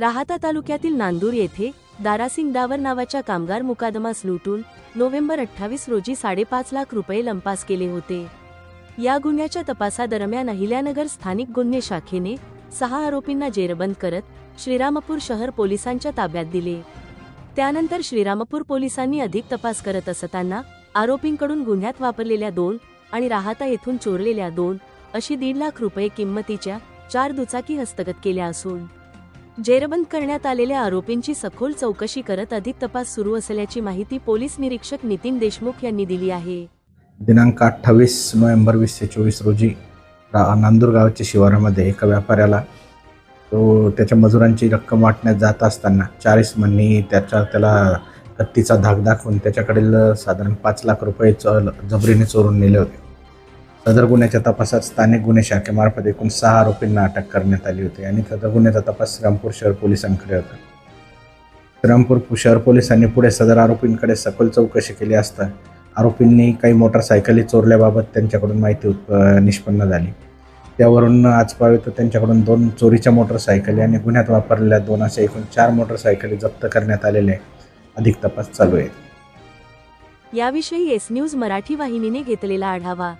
राहाता तालुक्यातील नांदूर येथे दारासिंग डावर नावाच्या कामगार मुकादमास लुटून नोव्हेंबर अठ्ठावीस रोजी साडेपाच लाख रुपये लंपास केले होते. या गुन्ह्याच्या तपासादरम्यान अहिल्यानगर स्थानिक गुन्हे शाखेने सहा आरोपींना जेरबंद करत श्रीरामपूर शहर पोलिसांच्या ताब्यात दिले. त्यानंतर श्रीरामपूर पोलिसांनी अधिक तपास करत असताना आरोपींकडून गुन्ह्यात वापरलेल्या दोन आणि राहता येथून चोरलेल्या दोन अशी दीड लाख रुपये किंमतीच्या चार दुचाकी हस्तगत केल्या असून जेरबंद करण्यात आलेल्या आरोपींची सखोल चौकशी करत अधिक तपास सुरू असल्याची माहिती पोलीस निरीक्षक नितीन देशमुख यांनी दिली आहे. दिनांक अठ्ठावीस नोव्हेंबर वीसशे चोवीस रोजी रा नांदूर गावाच्या शिवारामध्ये एका व्यापाऱ्याला तो त्याच्या मजुरांची रक्कम वाटण्यात जात असताना चाळीस मनी त्याच्या त्याला हत्तीचा धाक दाखवून त्याच्याकडील साधारण पाच लाख रुपये च जबरीने चोरून नेले होते. सदर गुन्ह्याच्या तपासात स्थानिक गुन्हे शाखेमार्फत एकूण सहा आरोपींना अटक करण्यात आली होती आणि सदर गुन्ह्याचा तपास श्रीरामपूर शहर पोलिसांकडे होता. श्रीरामपूर शहर पोलिसांनी पुढे सदर आरोपींकडे सखोल चौकशी केली असता आरोपींनी काही मोटरसायकली चोरल्याबाबत त्यांच्याकडून माहिती उत्प निष्पन्न झाली. त्यावरून आज तर त्यांच्याकडून दोन चोरीच्या मोटरसायकली आणि गुन्ह्यात वापरलेल्या दोन अशा एकूण चार मोटरसायकली जप्त करण्यात आलेले अधिक तपास चालू आहे. याविषयी एस न्यूज मराठी वाहिनीने घेतलेला आढावा.